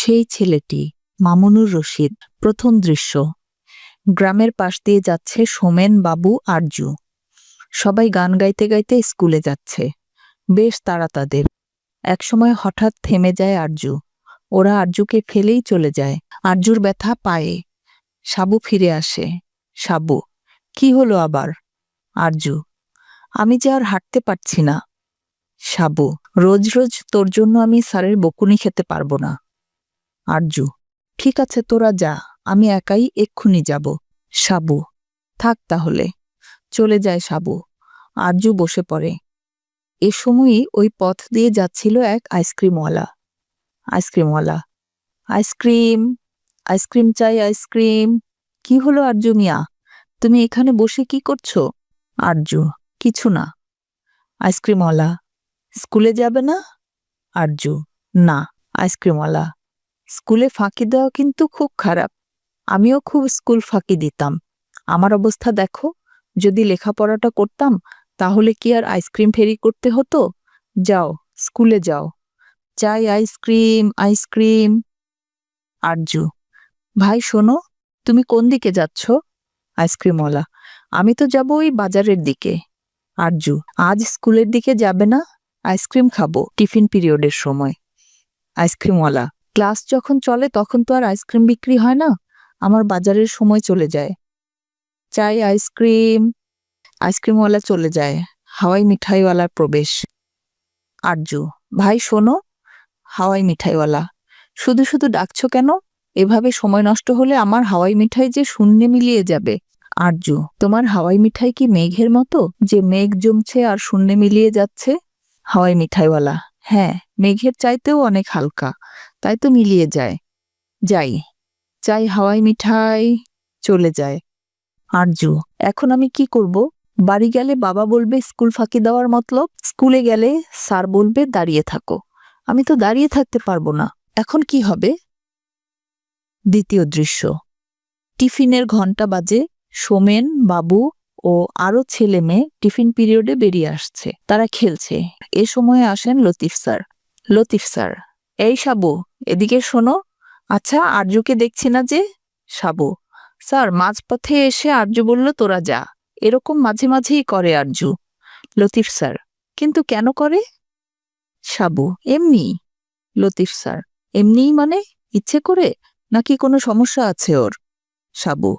সেই ছেলেটি মামুনুর রশিদ, প্রথম দৃশ্য। গ্রামের পাশ দিয়ে যাচ্ছে সোমেন, বাবু, আরজু। সবাই গান গাইতে গাইতে স্কুলে যাচ্ছে। বেশ তারা তাদের। একসময় হঠাৎ থেমে যায় আরজু। ওরা আরজুকে ফেলেই চলে যায়। আরজুর ব্যথা পায়ে। সাবু ফিরে আসে। সাবু, কি হলো আবার? আরজু, আমি যে আর হাঁটতে পারছি না। সাবু, রোজ রোজ তোর জন্য আমি স্যারের বকুনি খেতে পারব না। আরজু, ঠিক আছে তোরা যা, আমি একাই এক্ষুনি যাব। সাবু, থাক তাহলে। চলে যায় সাবু। আরজু বসে পড়ে। এ সময়ই ওই পথ দিয়ে যাচ্ছিল এক আইসক্রিমওয়ালা। আইসক্রিমওয়ালা, আইসক্রিম আইসক্রিম চাই, আইসক্রিম। কি হলো আরজু মিয়া? তুমি এখানে বসে কি করছ? আরজু, কিছু না। আইসক্রিমওয়ালা, স্কুলে যাবে না? আরজু, না। আইসক্রিমওয়ালা স্কুলে ফাঁকি দেওয়া কিন্তু খুব খারাপ। আমিও খুব স্কুল ফাঁকি দিতাম। আমার অবস্থা দেখো, যদি লেখাপড়াটা করতাম, তাহলে কি আর আইসক্রিম ফেরি করতে হতো? যাও, স্কুলে যাও। চাই আইসক্রিম আইসক্রিম। আরজু, ভাই শোনো, তুমি কোন দিকে যাচ্ছ? আইসক্রিমওয়ালা, আমি তো যাব ওই বাজারের দিকে। আরজু, আজ স্কুলের দিকে যাবে না? আইসক্রিম খাব, টিফিন পিরিয়ডের সময়। আইসক্রিমওয়ালা ক্লাস যখন চলে, তখন তো আর আইসক্রিম বিক্রি হয় না। আমার বাজারের সময় চলে যায়। চাই আইসক্রিম। আইসক্রিমওয়ালা চলে যায়। হাওয়াই মিঠাইওয়ালার প্রবেশ। আরজু, ভাই, শোনো। হাওয়াই মিঠাইওয়ালা, শুধু শুধু ডাকছো কেন? এভাবে সময় নষ্ট হলে আমার হাওয়াই মিঠাই যে শূন্যে মিলিয়ে যাবে। আরজু, তোমার হাওয়াই মিঠাই কি মেঘের মতো? যে মেঘ জমছে আর শূন্যে মিলিয়ে যাচ্ছে? হাওয়াই মিঠাইওয়ালা হ্যাঁ মেঘের চাইতেও অনেক হালকা। তাই তো মিলিয়ে যায়। যাই চাই হাওয়াই মিঠাই, চলে যায়। আরজু, এখন আমি কি করব? বাড়ি গেলে বাবা বলবে স্কুল ফাঁকি দেওয়ার মতলব, স্কুলে গেলে স্যার বলবে দাঁড়িয়ে থাকো। আমি তো দাঁড়িয়ে থাকতে পারব না। এখন কি হবে? দ্বিতীয় দৃশ্য। টিফিনের ঘণ্টা বাজে। সোমেন, বাবু ও আরও ছেলে মেয়ে টিফিন পিরিয়ডে বেরিয়ে আসছে। তারা খেলছে। এ সময়ে আসেন লতিফ স্যার। লতিফ স্যার, এই সাবু এদিকে শোনো। আচ্ছা আরজুকে দেখছি না যে, সাবু। স্যার, মাঝপথে এসে আরজু বলল, তোরা যা। এরকম মাঝে মাঝেই করে আরজু লতিফ স্যার, কিন্তু কেন করে? সাবু, এমনি। লতিফ স্যার, এমনিই মানে? ইচ্ছে করে? নাকি কোনো সমস্যা আছে ওর? সাবু,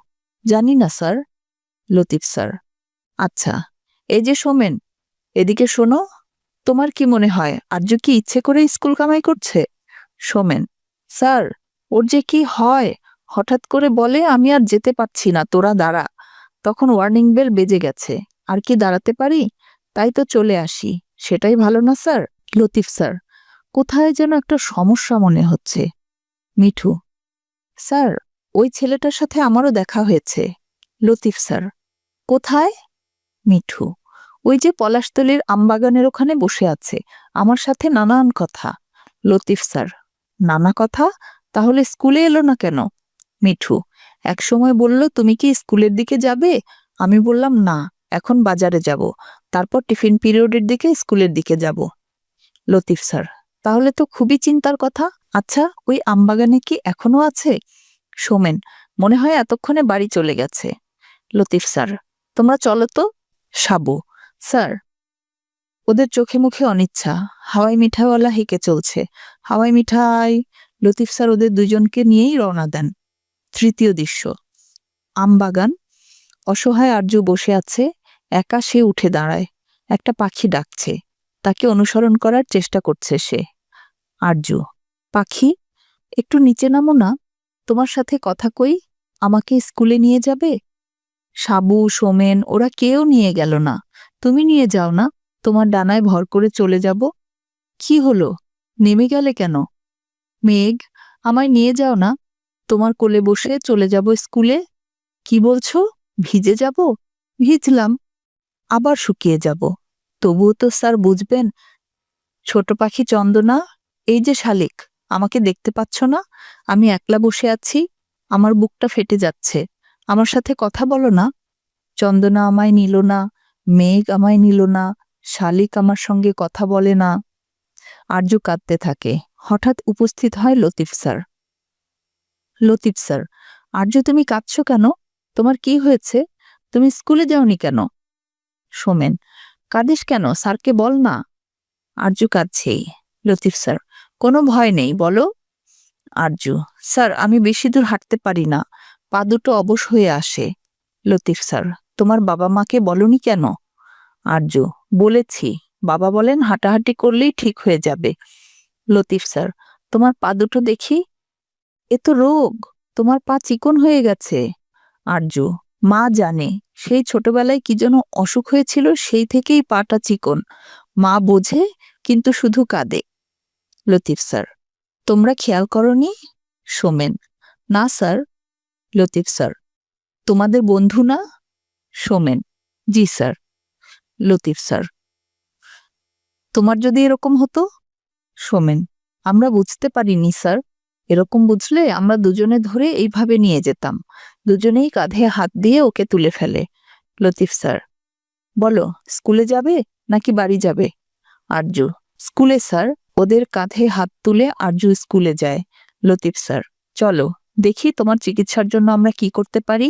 জানি না স্যার। লতিফ স্যার আচ্ছা এই যে সোমেন, এদিকে শোনো। তোমার কি মনে হয়, আর্য কি ইচ্ছে করে স্কুল কামাই করছে? সোমেন স্যার, ওর যে কি হয়? হঠাৎ করে বলে, আমি আর যেতে পারছি না, তোরা দাঁড়া। তখন ওয়ার্নিং বেল বেজে গেছে। আর কি দাঁড়াতে পারি? তাই তো চলে আসি। সেটাই ভালো না, স্যার? লতিফ, স্যার, কোথায় যেন একটা সমস্যা মনে হচ্ছে। মিঠু। স্যার, ওই ছেলেটার সাথে আমারও দেখা হয়েছে। লতিফ, স্যার। কোথায়? মিঠু, ওই যে পলাশতলির আমবাগানের ওখানে বসে আছে। আমার সাথে নানান কথা। লতিফ, স্যার। নানা কথা? তাহলে স্কুলে এলো না কেন? মিঠু এক সময় বলল, তুমি কি স্কুলের দিকে যাবে? আমি বললাম, না, এখন বাজারে যাব। তারপর টিফিন পিরিয়ডের দিকে স্কুলের দিকে যাব। লতিফ স্যার, তাহলে তো খুবই চিন্তার কথা। আচ্ছা ওই আমবাগানে কি এখনও আছে? সোমেন, মনে হয় এতক্ষণে বাড়ি চলে গেছে। লতিফ স্যার, তোমরা চলো তো? সাবু। স্যার ওদের চোখে মুখে অনিচ্ছা। হাওয়াই মিঠাইওয়ালা হেঁকে চলছে। হাওয়াই মিঠাই, লতিফ স্যার ওদের দুজনকে নিয়েই রওনা দেন। তৃতীয় দৃশ্য। আমবাগান। অসহায় আর্য বসে আছে। একা সে উঠে দাঁড়ায়। একটা পাখি ডাকছে। তাকে অনুসরণ করার চেষ্টা করছে সে। আর্য। পাখি, একটু নিচে নামো না। তোমার সাথে কথা কই। আমাকে স্কুলে নিয়ে যাবে? সাবু, সোমেন, ওরা কেউ নিয়ে গেল না। তুমি নিয়ে যাও না। তোমার ডানায় ভর করে চলে যাব। কি হলো? নেমে গেলে কেন? মেঘ, আমায় নিয়ে যাও না। তোমার কোলে বসে চলে যাব স্কুলে। কি বলছো? ভিজে যাব? ভিজলাম। আবার শুকিয়ে যাব। তবুও তো স্যার বুঝবেন, ছোট পাখি চন্দনা, এই যে শালিক, আমাকে দেখতে পাচ্ছ না? আমি একলা বসে আছি, আমার বুকটা ফেটে যাচ্ছে। আমার সাথে কথা বলো না। চন্দনা আমায় নিল না, মেঘ আমায় নিল না শালিক আমার সঙ্গে কথা বলে না। আর্য কাঁদতে থাকে। হঠাৎ উপস্থিত হয় লতিফ স্যার। লতিফ স্যার, আর্য তুমি কাঁদছো কেন? তোমার কি হয়েছে? তুমি স্কুলে যাওনি কেন? সোমেন, কাঁদিস কেন? স্যারকে বল না। আর্য কাঁদছেই লতিফ স্যার, কোনো ভয় নেই, বলো। আর্য, স্যার, আমি বেশি দূর হাঁটতে পারি না। পা দুটো অবশ হয়ে আসে। লতিফ স্যার, তোমার বাবা মাকে বলনি কেন? আর্য, বলেছি। বাবা বলেন, হাঁটাহাঁটি করলেই ঠিক হয়ে যাবে। লতিফ স্যার, তোমার পা দুটো দেখি? এ তো রোগ, তোমার পা চিকন হয়ে গেছে। আর্য, মা জানে, সেই ছোটবেলায় কি যেন অসুখ হয়েছিল, সেই থেকেই পাটা চিকন। মা বোঝে, কিন্তু শুধু কাঁদে। লতিফ স্যার, তোমরা খেয়াল করনি? সোমেন, না স্যার। লতিফ স্যার, তোমাদের বন্ধু না? সোমেন, জি স্যার। লতিফ স্যার। তোমার যদি এরকম হতো? সোমেন আমরা বুঝতে পারিনি স্যার। এরকম বুঝলে আমরা দুজনে ধরে এইভাবে নিয়ে যেতাম। দুজনেই কাঁধে হাত দিয়ে ওকে তুলে ফেলে। লতিফ স্যার, বলো, স্কুলে যাবে নাকি বাড়ি যাবে? আরজু, স্কুলে স্যার, ওদের কাঁধে হাত তুলে আরজু স্কুলে যায়। লতিফ স্যার, চলো, দেখি তোমার চিকিৎসার জন্য আমরা কি করতে পারি?